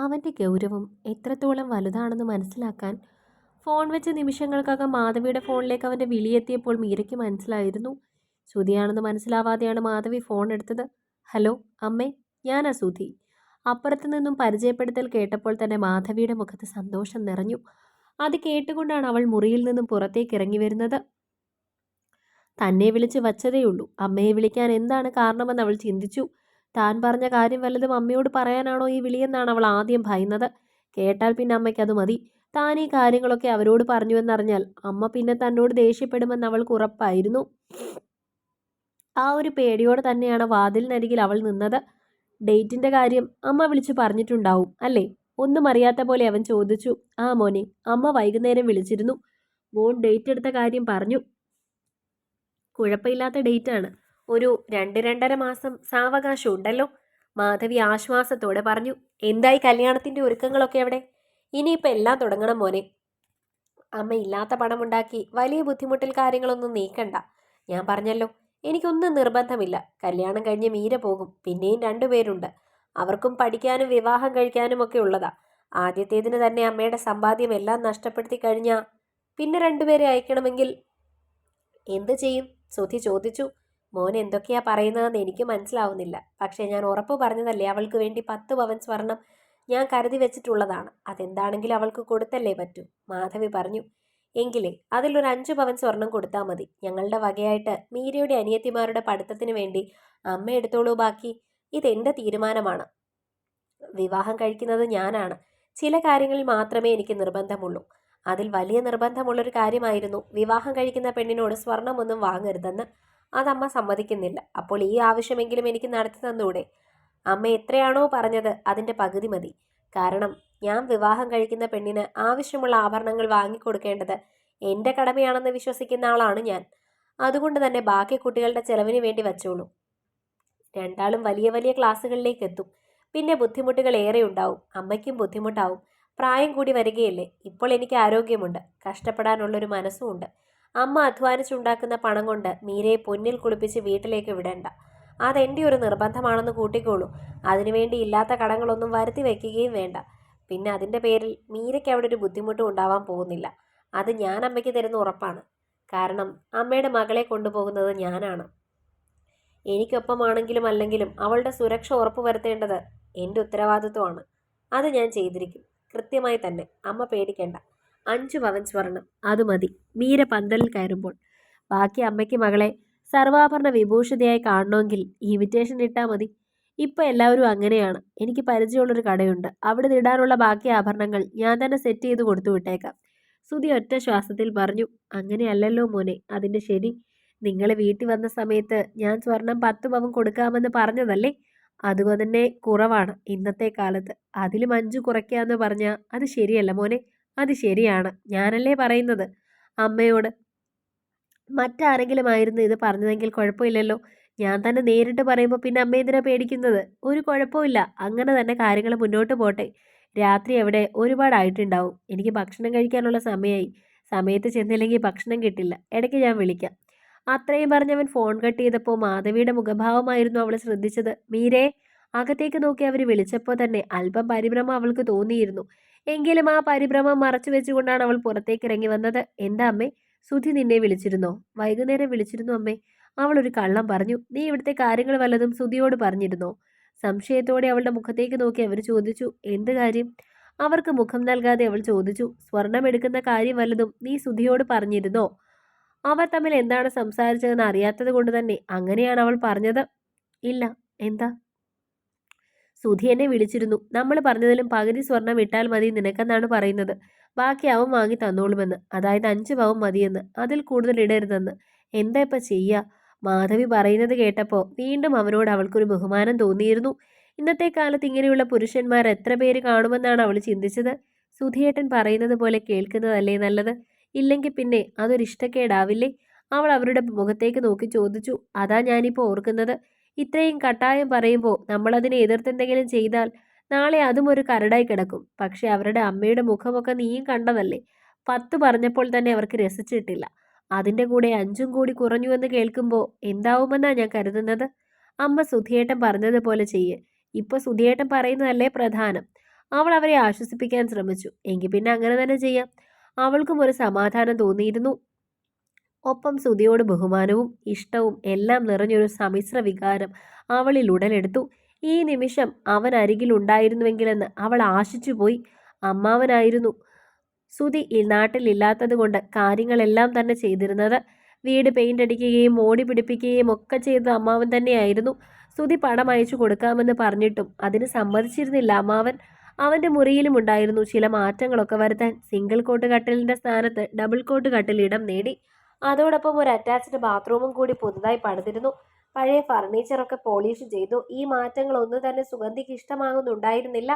അവന്റെ ഗൗരവം എത്രത്തോളം വലുതാണെന്ന് മനസ്സിലാക്കാൻ ഫോൺ വെച്ച നിമിഷങ്ങൾക്കകം മാധവിയുടെ ഫോണിലേക്ക് അവന്റെ വിളിയെത്തിയപ്പോൾ മീരയ്ക്ക് മനസ്സിലായിരുന്നു. ശ്രുതിയാണെന്ന് മനസ്സിലാവാതെയാണ് മാധവി ഫോൺ എടുത്തത്. ഹലോ അമ്മേ ഞാനാ സുധി അപ്പുറത്തു നിന്നും പരിചയപ്പെടുത്തൽ കേട്ടപ്പോൾ തന്നെ മാധവിയുടെ മുഖത്ത് സന്തോഷം നിറഞ്ഞു. അത് കേട്ടുകൊണ്ടാണ് അവൾ മുറിയിൽ നിന്നും പുറത്തേക്ക് ഇറങ്ങി വരുന്നത്. തന്നെ വിളിച്ച് വച്ചതേയുള്ളൂ. അമ്മയെ വിളിക്കാൻ എന്താണ് കാരണമെന്ന് അവൾ ചിന്തിച്ചു. താൻ പറഞ്ഞ കാര്യം വല്ലതും അമ്മയോട് പറയാനാണോ ഈ വിളിയെന്നാണ് അവൾ ആദ്യം ഭയന്നത്. കേട്ടാൽ പിന്നെ അമ്മയ്ക്കത് മതി. താൻ ഈ കാര്യങ്ങളൊക്കെ അവരോട് പറഞ്ഞുവെന്നറിഞ്ഞാൽ അമ്മ പിന്നെ തന്നോട് ദേഷ്യപ്പെടുമെന്ന് അവൾക്ക് ഉറപ്പായിരുന്നു. ആ ഒരു പേടിയോടെ തന്നെയാണ് വാതിലിനരികിൽ അവൾ നിന്നത്. ഡേറ്റിന്റെ കാര്യം അമ്മ വിളിച്ചു പറഞ്ഞിട്ടുണ്ടാവും അല്ലേ? ഒന്നും അറിയാത്ത പോലെ അവൻ ചോദിച്ചു. ആ മോനെ അമ്മ വൈകുന്നേരം വിളിച്ചിരുന്നു. മോൻ ഡേറ്റ് എടുത്ത കാര്യം പറഞ്ഞു. കുഴപ്പമില്ലാത്ത ഡേറ്റാണ്. ഒരു രണ്ട് രണ്ടര മാസം സാവകാശം ഉണ്ടല്ലോ മാധവി ആശ്വാസത്തോടെ പറഞ്ഞു. എന്തായി കല്യാണത്തിന്റെ ഒരുക്കങ്ങളൊക്കെ എവിടെ ഇനിയിപ്പോൾ എല്ലാം തുടങ്ങണം മോനെ. അമ്മ ഇല്ലാത്ത പണമുണ്ടാക്കി വലിയ ബുദ്ധിമുട്ടിൽ കാര്യങ്ങളൊന്നും നീക്കണ്ട. ഞാൻ പറഞ്ഞല്ലോ എനിക്കൊന്നും നിർബന്ധമില്ല. കല്യാണം കഴിഞ്ഞ് മീര പോകും. പിന്നെയും രണ്ടുപേരുണ്ട് അവർക്കും പഠിക്കാനും വിവാഹം കഴിക്കാനും ഒക്കെ ഉള്ളതാ. ആദ്യത്തേതിന് തന്നെ അമ്മയുടെ സമ്പാദ്യം എല്ലാം നഷ്ടപ്പെടുത്തി കഴിഞ്ഞാൽ പിന്നെ രണ്ടുപേരെ അയക്കണമെങ്കിൽ എന്ത് ചെയ്യും? സുധി ചോദിച്ചു. മോൻ എന്തൊക്കെയാ പറയുന്നതെന്ന് എനിക്ക് മനസ്സിലാവുന്നില്ല. പക്ഷേ ഞാൻ ഉറപ്പ് പറഞ്ഞതല്ലേ അവൾക്ക് വേണ്ടി പത്ത് പവൻ സ്വർണം ഞാൻ കരുതി വെച്ചിട്ടുള്ളതാണ്. അതെന്താണെങ്കിലും അവൾക്ക് കൊടുത്തല്ലേ പറ്റൂ മാധവി പറഞ്ഞു. എങ്കിലേ അതിലൊരു അഞ്ച് പവൻ സ്വർണം കൊടുത്താൽ മതി. ഞങ്ങളുടെ വകയായിട്ട് മീരയുടെ അനിയത്തിമാരുടെ പഠിത്തത്തിന് വേണ്ടി അമ്മ എടുത്തോളൂ ബാക്കി. ഇതെന്റെ തീരുമാനമാണ്. വിവാഹം കഴിക്കുന്നത് ഞാനാണ്. ചില കാര്യങ്ങളിൽ മാത്രമേ എനിക്ക് നിർബന്ധമുള്ളൂ. അതിൽ വലിയ നിർബന്ധമുള്ളൊരു കാര്യമായിരുന്നു വിവാഹം കഴിക്കുന്ന പെണ്ണിനോട് സ്വർണമൊന്നും വാങ്ങരുതെന്ന്. അതമ്മ സമ്മതിക്കുന്നില്ല. അപ്പോൾ ഈ ആവശ്യമെങ്കിലും എനിക്ക് നടത്തി തന്നൂടെ? അമ്മ എത്രയാണോ പറഞ്ഞത് അതിന്റെ പകുതി മതി. കാരണം ഞാൻ വിവാഹം കഴിക്കുന്ന പെണ്ണിന് ആവശ്യമുള്ള ആഭരണങ്ങൾ വാങ്ങിക്കൊടുക്കേണ്ടത് എന്റെ കടമയാണെന്ന് വിശ്വസിക്കുന്ന ആളാണ് ഞാൻ. അതുകൊണ്ട് തന്നെ ബാക്കി കുട്ടികളുടെ ചെലവിന് വേണ്ടി വച്ചോളൂ. രണ്ടാളും വലിയ വലിയ ക്ലാസ്സുകളിലേക്ക് എത്തും. പിന്നെ ബുദ്ധിമുട്ടുകൾ ഏറെ ഉണ്ടാവും. അമ്മയ്ക്കും ബുദ്ധിമുട്ടാവും. പ്രായം കൂടി വരികയല്ലേ? ഇപ്പോൾ എനിക്ക് ആരോഗ്യമുണ്ട്. കഷ്ടപ്പെടാനുള്ളൊരു മനസ്സുമുണ്ട് അമ്മ അധ്വാനിച്ചുണ്ടാക്കുന്ന പണം കൊണ്ട് മീരയെ പൊന്നിൽ കുളിപ്പിച്ച് വീട്ടിലേക്ക് വിടേണ്ട. അതെന്റെ ഒരു നിർബന്ധമാണെന്ന് കൂട്ടിക്കോളൂ. അതിനുവേണ്ടി ഇല്ലാത്ത കടങ്ങളൊന്നും വരുത്തി വയ്ക്കുകയും വേണ്ട. പിന്നെ അതിന്റെ പേരിൽ മീരയ്ക്ക് അവിടെ ഒരു ബുദ്ധിമുട്ടും ഉണ്ടാവാൻ പോകുന്നില്ല. അത് ഞാൻ അമ്മയ്ക്ക് തരുന്ന ഉറപ്പാണ്. കാരണം അമ്മയുടെ മകളെ കൊണ്ടുപോകുന്നത് ഞാനാണ്. എനിക്കൊപ്പമാണെങ്കിലും അല്ലെങ്കിലും അവളുടെ സുരക്ഷ ഉറപ്പുവരുത്തേണ്ടത് എന്റെ ഉത്തരവാദിത്വമാണ്. അത് ഞാൻ ചെയ്തിരിക്കും. കൃത്യമായി തന്നെ. അമ്മ പേടിക്കേണ്ട. അഞ്ചു പവൻ സ്വർണം. അത് മതി. മീര പന്തലിൽ കയറുമ്പോൾ. ബാക്കി അമ്മയ്ക്ക് മകളെ സർവാഭരണ വിഭൂഷിതയായി കാണണമെങ്കിൽ ഇൻവിറ്റേഷൻ ഇട്ടാൽ മതി. ഇപ്പം എല്ലാവരും അങ്ങനെയാണ്. എനിക്ക് പരിചയമുള്ളൊരു കടയുണ്ട്. അവിടെ ഇടാനുള്ള ബാക്കി ആഭരണങ്ങൾ ഞാൻ തന്നെ സെറ്റ് ചെയ്ത് കൊടുത്തു വിട്ടേക്കാം. സുധി ഒറ്റ ശ്വാസത്തിൽ പറഞ്ഞു അങ്ങനെയല്ലല്ലോ മോനെ. അതിന്റെ ശരി. നിങ്ങൾ വീട്ടിൽ വന്ന സമയത്ത് ഞാൻ സ്വർണം പത്ത് പവൻ കൊടുക്കാമെന്ന് പറഞ്ഞതല്ലേ? അതുപോലെ തന്നെ കുറവാണ് ഇന്നത്തെ കാലത്ത്. അതിലും അഞ്ച് കുറയ്ക്കാമെന്ന് പറഞ്ഞാൽ അത് ശരിയല്ല മോനെ. അത് ശരിയാണ്. ഞാനല്ലേ പറയുന്നത്? അമ്മയോട് മറ്റാരെങ്കിലും ആയിരുന്നു ഇത് പറഞ്ഞതെങ്കിൽ കുഴപ്പമില്ലല്ലോ. ഞാൻ തന്നെ നേരിട്ട് പറയുമ്പോൾ പിന്നെ അമ്മ എന്തിനാ പേടിക്കുന്നത്? ഒരു കുഴപ്പമില്ല അങ്ങനെ തന്നെ കാര്യങ്ങൾ മുന്നോട്ട് പോട്ടെ. രാത്രി അവിടെ ഒരുപാടായിട്ടുണ്ടാവും. എനിക്ക് ഭക്ഷണം കഴിക്കാനുള്ള സമയമായി സമയത്ത് ചെന്നില്ലെങ്കിൽ ഭക്ഷണം കിട്ടില്ല. ഇടയ്ക്ക് ഞാൻ വിളിക്കാം. അത്രയും പറഞ്ഞവൻ ഫോൺ കട്ട് ചെയ്തപ്പോൾ മാധവിയുടെ മുഖഭാവമായിരുന്നു അവൾ ശ്രദ്ധിച്ചത്. മീരേ അകത്തേക്ക് നോക്കി അവർ വിളിച്ചപ്പോൾ തന്നെ അല്പം പരിഭ്രമം അവൾക്ക് തോന്നിയിരുന്നു. എങ്കിലും ആ പരിഭ്രമം മറച്ചു വെച്ചുകൊണ്ടാണ് അവൾ പുറത്തേക്ക് ഇറങ്ങി വന്നത്. എന്താ അമ്മേ? സുധി നിന്നെ വിളിച്ചിരുന്നോ? വൈകുന്നേരം വിളിച്ചിരുന്നു അമ്മേ. അവൾ ഒരു കള്ളം പറഞ്ഞു. നീ ഇവിടുത്തെ കാര്യങ്ങൾ വല്ലതും സുധിയോട് പറഞ്ഞിരുന്നോ? സംശയത്തോടെ അവളുടെ മുഖത്തേക്ക് നോക്കി അവർ ചോദിച്ചു. എന്ത് കാര്യം? അവർക്ക് മുഖം നൽകാതെ അവൾ ചോദിച്ചു. സ്വർണം എടുക്കുന്ന കാര്യം വല്ലതും നീ സുധിയോട് പറഞ്ഞിരുന്നോ? അവർ തമ്മിൽ എന്താണ് സംസാരിച്ചതെന്ന് അറിയാത്തത് കൊണ്ട് തന്നെ അങ്ങനെയാണ് അവൾ പറഞ്ഞത്. ഇല്ല. എന്താ? സുധി എന്നെ വിളിച്ചിരുന്നു. നമ്മൾ പറഞ്ഞതിലും പകുതി സ്വർണം ഇട്ടാൽ മതി നിനക്കെന്നാണ് പറയുന്നത്. ബാക്കി അവൻ വാങ്ങി തന്നോളുമെന്ന്. അതായത് അഞ്ച് പവൻ മതിയെന്ന്. അതിൽ കൂടുതൽ ഇടരുതെന്ന്. എന്താ ഇപ്പം ചെയ്യുക മാധവി പറയുന്നത് കേട്ടപ്പോൾ വീണ്ടും അവനോട് അവൾക്കൊരു ബഹുമാനം തോന്നിയിരുന്നു. ഇന്നത്തെ കാലത്ത് ഇങ്ങനെയുള്ള പുരുഷന്മാർ എത്ര പേര് കാണുമെന്നാണ് അവൾ ചിന്തിച്ചത്. സുധിയേട്ടൻ പറയുന്നത് പോലെ കേൾക്കുന്നതല്ലേ നല്ലത്? ഇല്ലെങ്കിൽ പിന്നെ അതൊരു ഇഷ്ടക്കേടാവില്ലേ അവൾ അവരുടെ മുഖത്തേക്ക് നോക്കി ചോദിച്ചു. അതാ ഞാനിപ്പോൾ ഓർക്കുന്നത്. ഇത്രയും കട്ടായം പറയുമ്പോൾ നമ്മളതിനെ എതിർത്തെന്തെങ്കിലും ചെയ്താൽ നാളെ അതും ഒരു കരടായി കിടക്കും. പക്ഷെ അവരുടെ അമ്മയുടെ മുഖമൊക്കെ നീയും കണ്ടതല്ലേ? പത്ത് പറഞ്ഞപ്പോൾ തന്നെ അവർക്ക് രസിച്ചിട്ടില്ല. അതിന്റെ കൂടെ അഞ്ചും കൂടി കുറഞ്ഞു എന്ന് കേൾക്കുമ്പോൾ എന്താവുമെന്നാണ് ഞാൻ കരുതുന്നത്? അമ്മ സുധിയേട്ടൻ പറഞ്ഞതുപോലെ ചെയ്യ്. ഇപ്പൊ സുധിയേട്ടൻ പറയുന്നതല്ലേ പ്രധാനം. അവൾ അവരെ ആശ്വസിപ്പിക്കാൻ ശ്രമിച്ചു. എങ്കിൽ പിന്നെ അങ്ങനെ തന്നെ ചെയ്യാം. അവൾക്കും ഒരു സമാധാനം തോന്നിയിരുന്നു. ഒപ്പം സുധിയോട് ബഹുമാനവും ഇഷ്ടവും എല്ലാം നിറഞ്ഞൊരു സമ്മിശ്ര വികാരം അവളിൽ ഉടലെടുത്തു. ഈ നിമിഷം അവൻ അരികിൽ ഉണ്ടായിരുന്നുവെങ്കിലെന്ന് അവൾ ആശിച്ചുപോയി അമ്മാവനായിരുന്നു സുധി ഈ നാട്ടിലില്ലാത്തത് കൊണ്ട് കാര്യങ്ങളെല്ലാം തന്നെ ചെയ്തിരുന്നത്. വീട് പെയിന്റ് അടിക്കുകയും ഓടി പിടിപ്പിക്കുകയും ഒക്കെ ചെയ്ത അമ്മാവൻ തന്നെയായിരുന്നു. സുധി പണം അയച്ചു കൊടുക്കാമെന്ന് പറഞ്ഞിട്ടും അതിന് സമ്മതിച്ചിരുന്നില്ല അമ്മാവൻ. അവന്റെ മുറിയിലും ഉണ്ടായിരുന്നു ചില മാറ്റങ്ങളൊക്കെ വരുത്താൻ. സിംഗിൾ കോട്ട് കട്ടിലിന്റെ സ്ഥാനത്ത് ഡബിൾ കോട്ട് കട്ടിൽ ഇടം നേടി. അതോടൊപ്പം ഒരു അറ്റാച്ച്ഡ് ബാത്റൂമും കൂടി പുതുതായി പണിതിരുന്നു. പഴയ ഫർണിച്ചറൊക്കെ പോളിഷ് ചെയ്തു. ഈ മാറ്റങ്ങളൊന്നും തന്നെ സുഗന്ധിക്ക് ഇഷ്ടമാകുന്നുണ്ടായിരുന്നില്ല.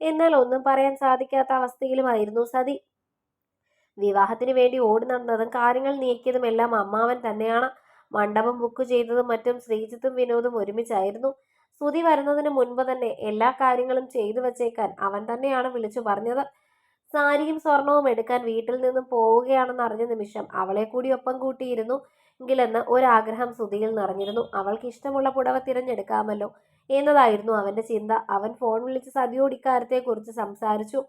എന്നാൽ ഒന്നും പറയാൻ സാധിക്കാത്ത അവസ്ഥയിലുമായിരുന്നു സതി. വിവാഹത്തിന് വേണ്ടി ഓടി നടന്നതും കാര്യങ്ങൾ നീക്കിയതും എല്ലാം അമ്മാവൻ തന്നെയാണ്. മണ്ഡപം ബുക്ക് ചെയ്തതും മറ്റും ശ്രീജിത്തും വിനോദും ഒരുമിച്ചായിരുന്നു. സുതി വരുന്നതിന് മുൻപ് തന്നെ എല്ലാ കാര്യങ്ങളും ചെയ്തു വച്ചേക്കാൻ അവൻ തന്നെയാണ് വിളിച്ചു പറഞ്ഞത്. സാരിയും സ്വർണവും എടുക്കാൻ വീട്ടിൽ നിന്നും പോവുകയാണെന്ന് അറിഞ്ഞ നിമിഷം അവളെ കൂടി ഒപ്പം കൂട്ടിയിരുന്നു എങ്കിലെന്ന് ഒരാഗ്രഹം സുധിയിൽ നിറഞ്ഞിരുന്നു. അവൾക്ക് ഇഷ്ടമുള്ള പുടവ തിരഞ്ഞെടുക്കാമല്ലോ എന്നതായിരുന്നു അവന്റെ ചിന്ത. അവൻ ഫോൺ വിളിച്ച് സതിയോട് ഇക്കാര്യത്തെക്കുറിച്ച് സംസാരിച്ചു.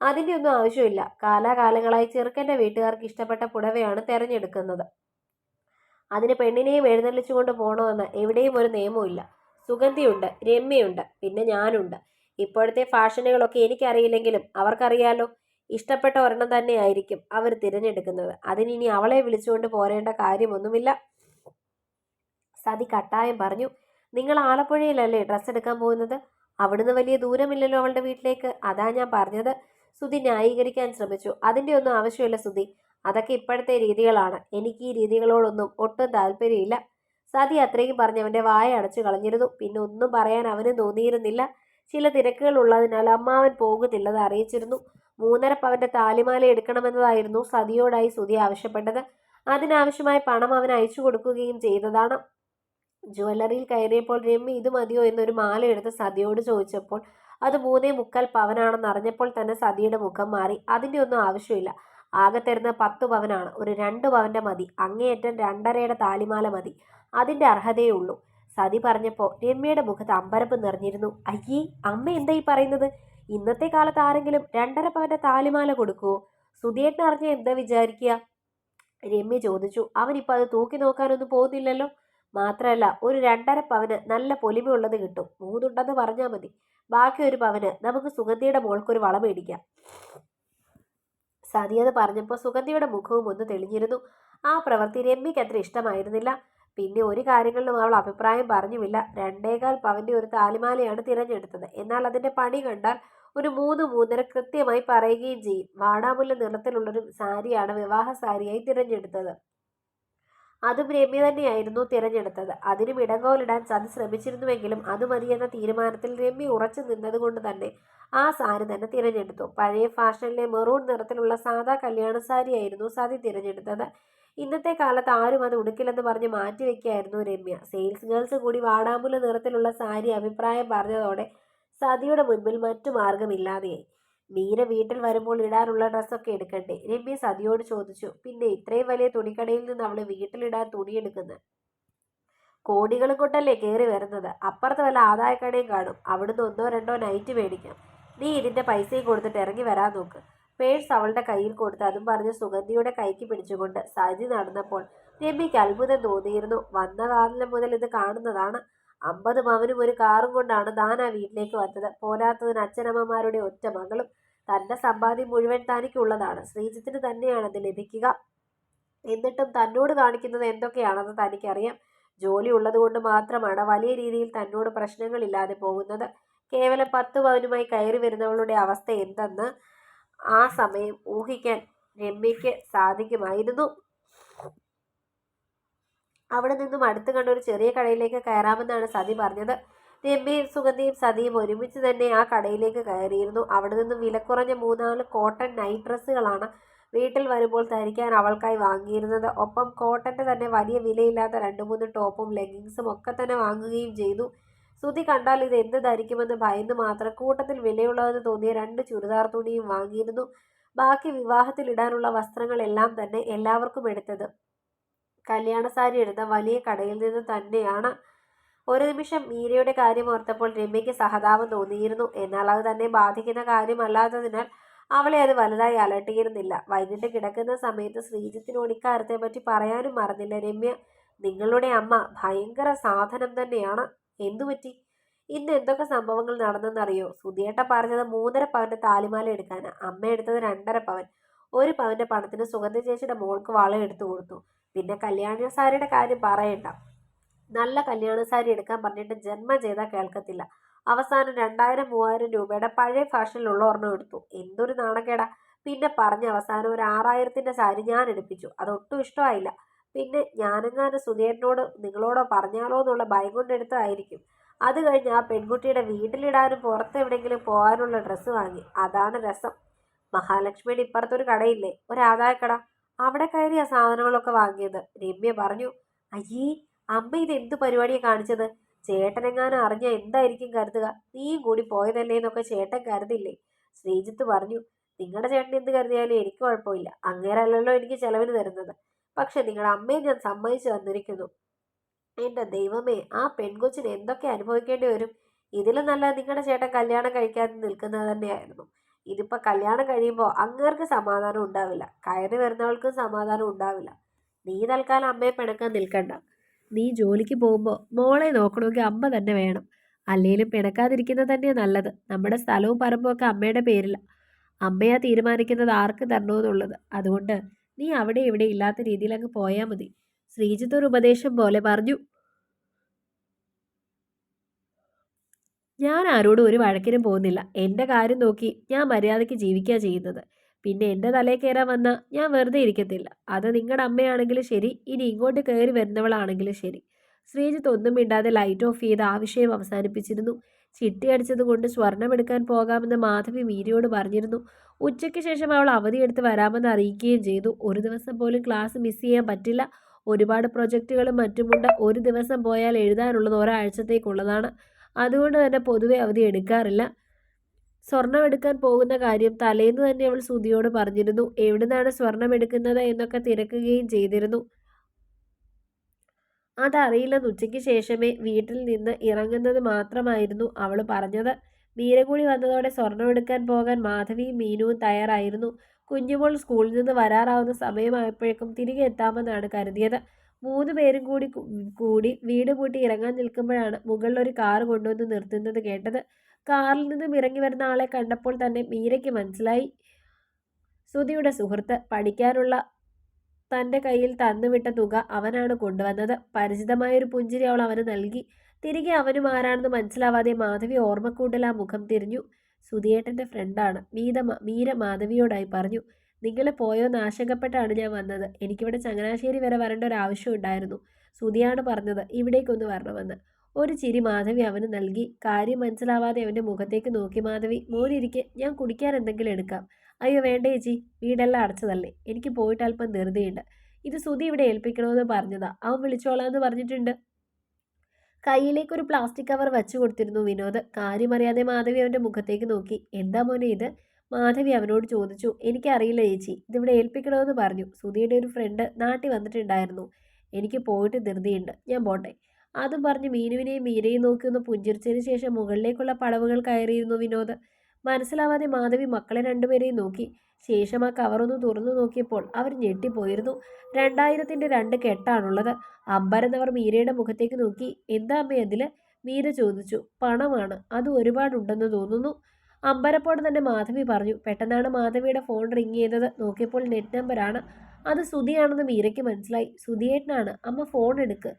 അതിന്റെ ഒന്നും ആവശ്യമില്ല. കാലാകാലങ്ങളായി ചെറുക്കന്റെ വീട്ടുകാർക്ക് ഇഷ്ടപ്പെട്ട പുടവയാണ് തിരഞ്ഞെടുക്കുന്നത്. അതിന് പെണ്ണിനെയും എഴുന്നള്ളിച്ചുകൊണ്ട് പോകണമെന്ന് എവിടെയും ഒരു നിയമമില്ല സുഗന്ധിയുണ്ട് രമ്യയുണ്ട് പിന്നെ ഞാനുണ്ട്. ഇപ്പോഴത്തെ ഫാഷനുകളൊക്കെ എനിക്കറിയില്ലെങ്കിലും അവർക്കറിയാലോ. ഇഷ്ടപ്പെട്ട ഒരെണ്ണം തന്നെയായിരിക്കും അവർ തിരഞ്ഞെടുക്കുന്നത്. അതിനിനി അവളെ വിളിച്ചുകൊണ്ട് പോരേണ്ട കാര്യമൊന്നുമില്ല. സതി കട്ടായം പറഞ്ഞു. നിങ്ങൾ ആലപ്പുഴയിലല്ലേ ഡ്രസ്സ് എടുക്കാൻ പോകുന്നത്? അവിടുന്ന് വലിയ ദൂരമില്ലല്ലോ അവളുടെ വീട്ടിലേക്ക്. അതാ ഞാൻ പറഞ്ഞത്. സുധി ന്യായീകരിക്കാൻ ശ്രമിച്ചു. അതിന്റെ ഒന്നും ആവശ്യമില്ല സുധി. അതൊക്കെ ഇപ്പോഴത്തെ രീതികളാണ്. എനിക്ക് ഈ രീതികളോടൊന്നും ഒട്ടും താല്പര്യമില്ല. സതി അത്രയും പറഞ്ഞ് അവന്റെ വായ അടച്ചു കളഞ്ഞിരുന്നു. പിന്നെ ഒന്നും പറയാൻ അവന് തോന്നിയിരുന്നില്ല. ചില തിരക്കുകൾ ഉള്ളതിനാൽ അമ്മാവൻ പോകുന്നില്ലെന്ന് അറിയിച്ചിരുന്നു. മൂന്നര പവന്റെ താലിമാല എടുക്കണമെന്നതായിരുന്നു സതിയോടായി സുതി ആവശ്യപ്പെട്ടത്. അതിനാവശ്യമായ പണം അവൻ അയച്ചു കൊടുക്കുകയും ചെയ്തതാണ്. ജുവല്ലറിയിൽ കയറിയപ്പോൾ രമ്യ ഇത് മതിയോ? എന്നൊരു മാല എടുത്ത് സതിയോട് ചോദിച്ചപ്പോൾ അത് മൂന്നേ മുക്കാൽ പവനാണെന്ന് അറിഞ്ഞപ്പോൾ തന്നെ സതിയുടെ മുഖം മാറി. അതിന്റെ ഒന്നും ആവശ്യമില്ല. ആകെ തരുന്ന പത്ത് പവനാണ്. ഒരു രണ്ട് പവന്റെ മതി. അങ്ങേയറ്റം രണ്ടരയുടെ താലിമാല മതി. അതിന്റെ അർഹതയേ ഉള്ളൂ. സതി പറഞ്ഞപ്പോൾ രമ്യയുടെ മുഖത്ത് അമ്പരപ്പ് നിറഞ്ഞിരുന്നു. അയ്യേ അമ്മ എന്താ ഈ പറയുന്നത്? ഇന്നത്തെ കാലത്ത് ആരെങ്കിലും രണ്ടര പവന്റെ താലിമാല കൊടുക്കുവോ? സുധിയേട്ടൻ അറിഞ്ഞ എന്താ വിചാരിക്കുക? രമ്യ ചോദിച്ചു. അവനിപ്പോൾ അത് തൂക്കി നോക്കാനൊന്നും പോകുന്നില്ലല്ലോ. മാത്രമല്ല ഒരു രണ്ടര പവന് നല്ല പൊലിമയുള്ളത് കിട്ടും. മൂന്നുണ്ടെന്ന് പറഞ്ഞാൽ മതി. ബാക്കി ഒരു പവന് നമുക്ക് സുഗന്ധിയുടെ മോൾക്കൊരു വള മേടിക്കാം. സതി അത് പറഞ്ഞപ്പോൾ സുഗന്ധിയുടെ മുഖവും ഒന്ന് തെളിഞ്ഞിരുന്നു. ആ പ്രവൃത്തി രമ്യയ്ക്ക് അത്ര ഇഷ്ടമായിരുന്നില്ല. പിന്നെ ഒരു കാര്യങ്ങളിലും അവൾ അഭിപ്രായം പറഞ്ഞുമില്ല. രണ്ടേകാൽ പവന്റെ ഒരു താലിമാലയാണ് തിരഞ്ഞെടുത്തത്. എന്നാൽ അതിന്റെ പണി കണ്ടാൽ ഒരു മൂന്ന് മൂന്നര കൃത്യമായി പറയുകയും ചെയ്യും. വാടാമുല്ല നിറത്തിലുള്ളൊരു സാരിയാണ് വിവാഹ സാരിയായി തിരഞ്ഞെടുത്തത്. അതും രമ്യ തന്നെയായിരുന്നു തിരഞ്ഞെടുത്തത്. അതിനും ഇടങ്കോലിടാൻ ചതി ശ്രമിച്ചിരുന്നുവെങ്കിലും അത് മതിയെന്ന തീരുമാനത്തിൽ രമ്യ ഉറച്ചു നിന്നതുകൊണ്ട് തന്നെ ആ സാരി തന്നെ തിരഞ്ഞെടുത്തു. പഴയ ഫാഷനിലെ മെറൂൺ നിറത്തിലുള്ള സാധാ കല്യാണ സാരിയായിരുന്നു സതി തിരഞ്ഞെടുത്തത്. ഇന്നത്തെ കാലത്ത് ആരും അത് ഉടുക്കില്ലെന്ന് പറഞ്ഞ് മാറ്റിവെക്കുകയായിരുന്നു രമ്യ. സെയിൽസ് ഗേൾസ് കൂടി വാടാമുല നിറത്തിലുള്ള സാരി അഭിപ്രായം പറഞ്ഞതോടെ സതിയുടെ മുൻപിൽ മറ്റു മാർഗമില്ലാതെയായി മീര വീട്ടിൽ വരുമ്പോൾ ഇടാനുള്ള ഡ്രസ്സൊക്കെ എടുക്കണ്ടേ? രമ്യ സതിയോട് ചോദിച്ചു. പിന്നെ ഇത്രയും വലിയ തുണിക്കടയിൽ നിന്ന് അവൾ വീട്ടിലിടാൻ തുണിയെടുക്കുന്നത്? കോടികളും കൊണ്ടല്ലേ കയറി വരുന്നത്? അപ്പുറത്ത് വല്ല ആദായക്കടയും കാണും. അവിടുന്ന് ഒന്നോ രണ്ടോ നൈറ്റ് മേടിക്കാം. നീ ഇതിന്റെ പൈസയും കൊടുത്തിട്ട് ഇറങ്ങി വരാൻ നോക്ക്. പേഴ്സ് അവളുടെ കയ്യിൽ കൊടുത്ത് അതും പറഞ്ഞ് സുഗന്ധിയുടെ കൈക്ക് പിടിച്ചുകൊണ്ട് സജി നടന്നപ്പോൾ രമ്യയ്ക്ക് അത്ഭുതം തോന്നിയിരുന്നു. വന്ന കാലം മുതൽ ഇത് കാണുന്നതാണ്. അമ്പത് പവനും ഒരു കാറും കൊണ്ടാണ് താൻ ആ വീട്ടിലേക്ക് വന്നത്. പോരാത്തതിന് അച്ഛനമ്മമാരുടെ ഒറ്റ മകളും തന്റെ സമ്പാദ്യം മുഴുവൻ തനിക്കുള്ളതാണ്. ശ്രീജിത്തിന് തന്നെയാണ് അത് ലഭിക്കുക. എന്നിട്ടും തന്നോട് കാണിക്കുന്നത് എന്തൊക്കെയാണെന്ന് തനിക്കറിയാം. ജോലി ഉള്ളത് കൊണ്ട് മാത്രമാണ് വലിയ രീതിയിൽ തന്നോട് പ്രശ്നങ്ങളില്ലാതെ പോകുന്നത്. കേവലം പത്ത് പവനുമായി കയറി വരുന്നവളുടെ അവസ്ഥ എന്തെന്ന് ആ സമയം ഊഹിക്കാൻ രമ്യയ്ക്ക് സാധിക്കുമായിരുന്നു. അവിടെ നിന്നും അടുത്ത് കണ്ട ഒരു ചെറിയ കടയിലേക്ക് കയറാമെന്നാണ് സതി പറഞ്ഞത്. രമ്യയും സുഗന്ധിയും സതിയും ഒരുമിച്ച് തന്നെ ആ കടയിലേക്ക് കയറിയിരുന്നു. അവിടെ നിന്നും വിലക്കുറഞ്ഞ മൂന്നാൽ കോട്ടൺ നൈറ്റ് ഡ്രസ്സുകളാണ് വീട്ടിൽ വരുമ്പോൾ ധരിക്കാൻ അവൾക്കായി വാങ്ങിയിരുന്നത്. ഒപ്പം കോട്ടന്റെ തന്നെ വലിയ വിലയില്ലാത്ത രണ്ട് മൂന്ന് ടോപ്പും ലെഗിങ്സും ഒക്കെ തന്നെ വാങ്ങുകയും ചെയ്തു. സുതി കണ്ടാൽ ഇത് എന്ത് ധരിക്കുമെന്ന് ഭയന്ന് മാത്രം കൂട്ടത്തിൽ വിലയുള്ളതെന്ന് തോന്നിയ രണ്ട് ചുരിദാർ തുണിയും വാങ്ങിയിരുന്നു. ബാക്കി വിവാഹത്തിൽ ഇടാനുള്ള വസ്ത്രങ്ങളെല്ലാം തന്നെ എല്ലാവർക്കും എടുത്തത്. കല്യാണ സാരി എടുത്ത വലിയ കടയിൽ നിന്ന് തന്നെയാണ്. ഒരു നിമിഷം മീരയുടെ കാര്യം ഓർത്തപ്പോൾ രമ്യയ്ക്ക് സഹതാപം തോന്നിയിരുന്നു. എന്നാൽ അത് തന്നെ ബാധിക്കുന്ന കാര്യമല്ലാത്തതിനാൽ അവളെ അത് വലുതായി അലട്ടിയിരുന്നില്ല. വൈകിട്ട് കിടക്കുന്ന സമയത്ത് ശ്രീജിത്തിനോട് ഇക്കാര്യത്തെ പറ്റി പറയാനും മറന്നില്ല രമ്യ. നിങ്ങളുടെ അമ്മ ഭയങ്കര സാധനം തന്നെയാണ്. എന്തുപറ്റി ഇന്ന് എന്തൊക്കെ സംഭവങ്ങൾ നടന്നെന്നറിയോ? സുധിയേട്ട പറഞ്ഞത് മൂന്നര പവന്റെ താലിമാല എടുക്കാനാ. അമ്മ എടുത്തത് രണ്ടര പവൻ. ഒരു പവന്റെ പണത്തിന് സുഗന്ധ ചേച്ചിയുടെ മോൾക്ക് വള എടുത്തു കൊടുത്തു. പിന്നെ കല്യാണ സാരിയുടെ കാര്യം പറയണ്ട. നല്ല കല്യാണ സാരി എടുക്കാൻ പറഞ്ഞിട്ട് ജന്മം ചെയ്താൽ കേൾക്കത്തില്ല. അവസാനം രണ്ടായിരം മൂവായിരം രൂപയുടെ പഴയ ഫാഷനിലുള്ള ഒരെണ്ണം എടുത്തു. എന്തൊരു നാണക്കേടാ. പിന്നെ പറഞ്ഞ അവസാനം ഒരു ആറായിരത്തിന്റെ സാരി ഞാൻ എടുപ്പിച്ചു. അതൊട്ടും ഇഷ്ടമായില്ല. പിന്നെ ഞാനെങ്ങാനും സുധേട്ടനോട് നിങ്ങളോടോ പറഞ്ഞാലോ എന്നുള്ള ഭയം കൊണ്ടെടുത്തായിരിക്കും അത് കഴിഞ്ഞ് ആ പെൺകുട്ടിയുടെ വീട്ടിലിടാനും പുറത്ത് എവിടെയെങ്കിലും പോകാനുള്ള ഡ്രസ്സ് വാങ്ങി. അതാണ് രസം. മഹാലക്ഷ്മിയുടെ ഇപ്പുറത്തൊരു കടയില്ലേ? ഒരാദായക്കട അവിടെ അവിടെ കയറിയ സാധനങ്ങളൊക്കെ വാങ്ങിയത്. രമ്യ പറഞ്ഞു അയ്യേ അമ്മ ഇത് എന്ത് പരിപാടിയാണ് കാണിച്ചത്? ചേട്ടനെങ്ങാനും അറിഞ്ഞ എന്തായിരിക്കും കരുതുക? നീയും കൂടി പോയതല്ലേ എന്നൊക്കെ ചേട്ടൻ കരുതില്ലേ? ശ്രീജിത്ത് പറഞ്ഞു നിങ്ങളുടെ ചേട്ടൻ എന്ത് കരുതിയാലും എനിക്ക് കുഴപ്പമില്ല. അങ്ങേരല്ലല്ലോ എനിക്ക് ചെലവിന് തരുന്നത്. പക്ഷെ നിങ്ങളുടെ അമ്മയെ ഞാൻ സമ്മതിച്ചു വന്നിരിക്കുന്നു എന്റെ ദൈവമേ ആ പെൺകൊച്ചിന് എന്തൊക്കെ അനുഭവിക്കേണ്ടി വരും? ഇതിലും നല്ല നിങ്ങളുടെ ചേട്ടൻ കല്യാണം കഴിക്കാതെ നിൽക്കുന്നത് തന്നെയായിരുന്നു. ഇതിപ്പോൾ കല്യാണം കഴിയുമ്പോൾ അങ്ങേർക്ക് സമാധാനം ഉണ്ടാവില്ല. കയറി വരുന്നവൾക്കും സമാധാനം ഉണ്ടാവില്ല. നീ തൽക്കാലം അമ്മയെ പിണക്കാൻ നിൽക്കണ്ട. നീ ജോലിക്ക് പോകുമ്പോൾ മോളെ നോക്കണമെങ്കിൽ അമ്മ തന്നെ വേണം. അല്ലെങ്കിലും പിണക്കാതിരിക്കുന്നത് തന്നെയാണ് നല്ലത്. നമ്മുടെ സ്ഥലവും പറമ്പും ഒക്കെ അമ്മയുടെ പേരില. അമ്മയാ തീരുമാനിക്കുന്നത് ആർക്ക് തരണമെന്നുള്ളത്. അതുകൊണ്ട് നീ അവിടെ ഇവിടെ ഇല്ലാത്ത രീതിയിൽ അങ്ങ് പോയാൽ മതി. ശ്രീജിത്ത് ഒരു ഉപദേശം പോലെ പറഞ്ഞു. ഞാൻ ആരോടും ഒരു വഴക്കിനും പോകുന്നില്ല. എന്റെ കാര്യം നോക്കി ഞാൻ മര്യാദയ്ക്ക് ജീവിക്കുക ചെയ്യുന്നത്. പിന്നെ എന്റെ തലയിൽ കയറാൻ വന്ന ഞാൻ വെറുതെ ഇരിക്കത്തില്ല. അത് നിങ്ങളുടെ അമ്മയാണെങ്കിലും ശരി ഇനി ഇങ്ങോട്ട് കയറി വരുന്നവളാണെങ്കിലും ശരി. ശ്രീജിത്ത് ഒന്നും മിണ്ടാതെ ലൈറ്റ് ഓഫ് ചെയ്ത് ആ വിഷയം അവസാനിപ്പിച്ചിരുന്നു. ചിട്ടി അടിച്ചത് കൊണ്ട് സ്വർണം എടുക്കാൻ പോകാമെന്ന് മാധവി മീരയോട് പറഞ്ഞിരുന്നു. ഉച്ചയ്ക്ക് ശേഷം അവൾ അവധിയെടുത്ത് വരാമെന്ന് അറിയിക്കുകയും ചെയ്തു. ഒരു ദിവസം പോലും ക്ലാസ് മിസ് ചെയ്യാൻ പറ്റില്ല. ഒരുപാട് പ്രൊജക്റ്റുകളും മറ്റുമുണ്ട്. ഒരു ദിവസം പോയാൽ എഴുതാനുള്ളത് ഒരാഴ്ചത്തേക്കുള്ളതാണ്. അതുകൊണ്ട് തന്നെ പൊതുവെ അവധി എടുക്കാറില്ല. സ്വർണം എടുക്കാൻ പോകുന്ന കാര്യം തലേന്ന് തന്നെ അവൾ സുധിയോട് പറഞ്ഞിരുന്നു. എവിടുന്നാണ് സ്വർണം എടുക്കുന്നത് എന്നൊക്കെ തിരക്കുകയും ചെയ്തിരുന്നു. അതറിയില്ലെന്ന് ഉച്ചയ്ക്ക് ശേഷമേ വീട്ടിൽ നിന്ന് ഇറങ്ങുന്നത് മാത്രമായിരുന്നു അവൾ പറഞ്ഞത്. മീരകൂടി വന്നതോടെ സ്വർണം എടുക്കാൻ പോകാൻ മാധവിയും മീനുവും തയ്യാറായിരുന്നു. കുഞ്ഞുമോൾ സ്കൂളിൽ നിന്ന് വരാറാവുന്ന സമയമായപ്പോഴേക്കും തിരികെ എത്താമെന്നാണ് കരുതിയത്. മൂന്ന് പേരും കൂടി കൂടി വീട് പൂട്ടി ഇറങ്ങാൻ നിൽക്കുമ്പോഴാണ് മുകളിൽ ഒരു കാർ കൊണ്ടുവന്ന് നിർത്തുന്നത് കേട്ടത്. കാറിൽ നിന്നും ഇറങ്ങി വരുന്ന ആളെ കണ്ടപ്പോൾ തന്നെ മീരയ്ക്ക് മനസ്സിലായി. സുധിയുടെ സുഹൃത്ത് പഠിക്കാനുള്ള തന്റെ കയ്യിൽ തന്നുവിട്ട തുക അവനാണ് കൊണ്ടുവന്നത്. പരിചിതമായൊരു പുഞ്ചിരി അവൾ അവന് നൽകി. തിരികെ അവനും ആരാണെന്ന് മനസ്സിലാവാതെ മാധവി ഓർമ്മക്കൂട്ടൽ ആ മുഖം തിരിഞ്ഞു. സുധിയേട്ടന്റെ ഫ്രണ്ടാണ്. മീത മീര മാധവിയോടായി പറഞ്ഞു നിങ്ങളെ പോയോ? നാശകപ്പെട്ടാണ് ഞാൻ വന്നത്. എനിക്കിവിടെ ചങ്ങനാശ്ശേരി വരെ വരേണ്ട ഒരു ആവശ്യം ഉണ്ടായിരുന്നു. സുധിയാണ് പറഞ്ഞത് ഇവിടേക്കൊന്ന് വരണമെന്ന് ഒരു ചിരി മാധവി അവന് നൽകി. കാര്യം മനസ്സിലാവാതെ അവന്റെ മുഖത്തേക്ക് നോക്കി മാധവി മോനിരിക്കെ. ഞാൻ കുടിക്കാൻ എന്തെങ്കിലും എടുക്കാം. അയ്യോ വേണ്ട ചേച്ചി. വീടെല്ലാം അടച്ചതല്ലേ. എനിക്ക് പോയിട്ട് അല്പം ധൃതിയുണ്ട്. ഇത് സുധി ഇവിടെ ഏൽപ്പിക്കണമെന്ന് പറഞ്ഞതാ. അവൻ വിളിച്ചോളാമെന്ന് പറഞ്ഞിട്ടുണ്ട്. കയ്യിലേക്ക് ഒരു പ്ലാസ്റ്റിക് കവർ വെച്ചു കൊടുത്തിരുന്നു വിനോദ്. കാര്യമറിയാതെ മാധവി അവന്റെ മുഖത്തേക്ക് നോക്കി. എന്താ മോനെ ഇത്? മാധവി അവനോട് ചോദിച്ചു. എനിക്കറിയില്ല ചേച്ചി. ഇതിവിടെ ഏൽപ്പിക്കണമെന്ന് പറഞ്ഞു. സുധിയുടെ ഒരു ഫ്രണ്ട് നാട്ടിൽ വന്നിട്ടുണ്ടായിരുന്നു. എനിക്ക് പോയിട്ട് ധൃതിയുണ്ട്. ഞാൻ പോട്ടെ. അതും പറഞ്ഞ് മീനുവിനെയും മീരയും നോക്കി ഒന്ന് പുഞ്ചിരിച്ചതിന് ശേഷം മുകളിലേക്കുള്ള പടവുകൾ കയറിയിരുന്നു വിനോദ്. മനസ്സിലാവാതെ മാധവി മക്കളെ രണ്ടുപേരെയും നോക്കി. ശേഷം ആ കവറൊന്ന് തുറന്നു നോക്കിയപ്പോൾ അവർ ഞെട്ടിപ്പോയിരുന്നു. രണ്ടായിരത്തിന്റെ രണ്ട് കെട്ടാണുള്ളത്. അമ്പരെന്നവർ മീരയുടെ മുഖത്തേക്ക് നോക്കി. എന്താ അമ്മ അതിൽ മീര ചോദിച്ചു. പണമാണ്. അത് ഒരുപാടുണ്ടെന്ന് തോന്നുന്നു. അമ്പരപ്പോട് തന്നെ മാധവി പറഞ്ഞു. പെട്ടെന്നാണ് മാധവിയുടെ ഫോൺ റിങ് ചെയ്തത്. നോക്കിയപ്പോൾ നെറ്റ് നമ്പറാണ് അത് സുധിയാണെന്ന് മീരയ്ക്ക് മനസ്സിലായി. സുധിയേട്ടനാണ്. അമ്മ ഫോൺ എടുക്ക്.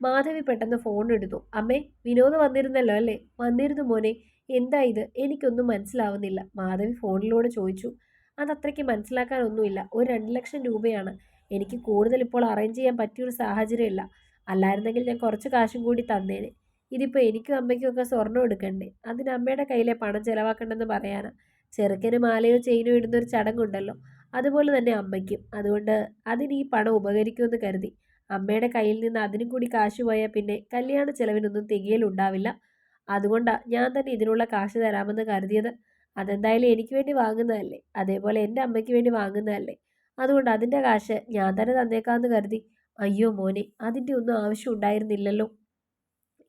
മാധവി പെട്ടെന്ന് ഫോൺ എടുത്തു. അമ്മേ വിനോദ് വന്നിരുന്നല്ലോ അല്ലേ? വന്നിരുന്നു മോനെ. എന്താ ഇത്? എനിക്കൊന്നും മനസ്സിലാവുന്നില്ല. മാധവി ഫോണിലൂടെ ചോദിച്ചു. അതത്രയ്ക്ക് മനസ്സിലാക്കാനൊന്നുമില്ല. ഒരു രണ്ട് ലക്ഷം രൂപയാണ്. എനിക്ക് കൂടുതൽ ഇപ്പോൾ അറേഞ്ച് ചെയ്യാൻ പറ്റിയൊരു സാഹചര്യമില്ല. അല്ലായിരുന്നെങ്കിൽ ഞാൻ കുറച്ച് കാശും കൂടി തന്നേനെ. ഇതിപ്പോൾ എനിക്കും അമ്മയ്ക്കും ഒക്കെ എടുക്കണ്ടേ? അതിന് അമ്മയുടെ കയ്യിലെ പണം ചിലവാക്കണ്ടെന്ന് പറയാനാ. ചെറുക്കന് മാലയോ ചെയിനോ ഇടുന്നൊരു ചടങ്ങുണ്ടല്ലോ. അതുപോലെ തന്നെ അമ്മയ്ക്കും. അതുകൊണ്ട് അതിന് ഈ പണം ഉപകരിക്കുമെന്ന് കരുതി. അമ്മയുടെ കയ്യിൽ നിന്ന് അതിനും കൂടി കാശ് പോയാൽ പിന്നെ കല്യാണ ചെലവിനൊന്നും തികയലുണ്ടാവില്ല. അതുകൊണ്ടാണ് ഞാൻ തന്നെ ഇതിനുള്ള കാശ് തരാമെന്ന് കരുതിയത്. അതെന്തായാലും എനിക്ക് വേണ്ടി വാങ്ങുന്നതല്ലേ? അതേപോലെ എന്റെ അമ്മയ്ക്ക് വേണ്ടി വാങ്ങുന്നതല്ലേ? അതുകൊണ്ട് അതിന്റെ കാശ് ഞാൻ തന്നെ തന്നേക്കാമെന്ന് കരുതി. അയ്യോ മോനെ അതിന്റെ ഒന്നും ആവശ്യം ഉണ്ടായിരുന്നില്ലല്ലോ.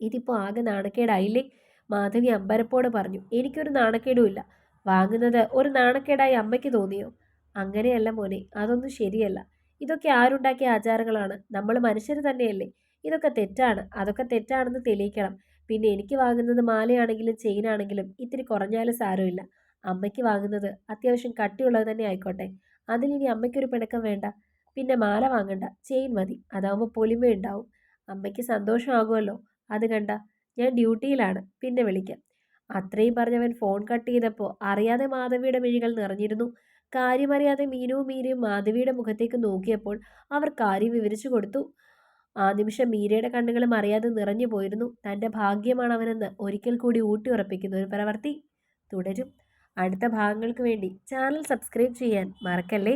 ഇതിപ്പോൾ ആകെ നാണക്കേടായില്ലേ? മാധവി അമ്പരപ്പോട് പറഞ്ഞു. എനിക്കൊരു നാണക്കേടുമില്ല. വാങ്ങുന്നത് ഒരു നാണക്കേടായി അമ്മയ്ക്ക് തോന്നിയോ? അങ്ങനെയല്ല മോനെ അതൊന്നും ശരിയല്ല. ഇതൊക്കെ ആരുണ്ടാക്കിയ ആചാരങ്ങളാണ്. നമ്മൾ മനുഷ്യർ തന്നെയല്ലേ? ഇതൊക്കെ തെറ്റാണ്. അതൊക്കെ തെറ്റാണെന്ന് തെളിയിക്കണം. പിന്നെ എനിക്ക് വാങ്ങുന്നത് മാലയാണെങ്കിലും ചെയിനാണെങ്കിലും ഇത്തിരി കുറഞ്ഞാലും സാരമില്ല. അമ്മയ്ക്ക് വാങ്ങുന്നത് അത്യാവശ്യം കട്ടിയുള്ളത് തന്നെ ആയിക്കോട്ടെ. അതിലിനി അമ്മയ്ക്കൊരു പിണക്കം വേണ്ട. പിന്നെ മാല വാങ്ങണ്ട. ചെയിൻ മതി. അതാവുമ്പോൾ പൊലിമയുണ്ടാവും അമ്മയ്ക്ക് സന്തോഷമാകുമല്ലോ. അത് കണ്ട ഞാൻ ഡ്യൂട്ടിയിലാണ്. പിന്നെ വിളിക്കാം. അത്രയും പറഞ്ഞവൻ ഫോൺ കട്ട് ചെയ്തപ്പോൾ അറിയാതെ മാധവിയുടെ മിഴികൾ നിറഞ്ഞിരുന്നു. കാര്യമറിയാതെ മീനുവും മീരയും മാധവിയുടെ മുഖത്തേക്ക് നോക്കിയപ്പോൾ അവർ കാര്യം വിവരിച്ചു കൊടുത്തു. ആ നിമിഷം മീരയുടെ കണ്ണുകളും അറിയാതെ നിറഞ്ഞു പോയിരുന്നു. തന്റെ ഭാഗ്യമാണ് അവനെന്ന് ഒരിക്കൽ കൂടി ഊട്ടി ഉറപ്പിക്കുന്ന ഒരു പ്രവൃത്തി തുടരും. അടുത്ത ഭാഗങ്ങൾക്ക് വേണ്ടി ചാനൽ സബ്സ്ക്രൈബ് ചെയ്യാൻ മറക്കല്ലേ?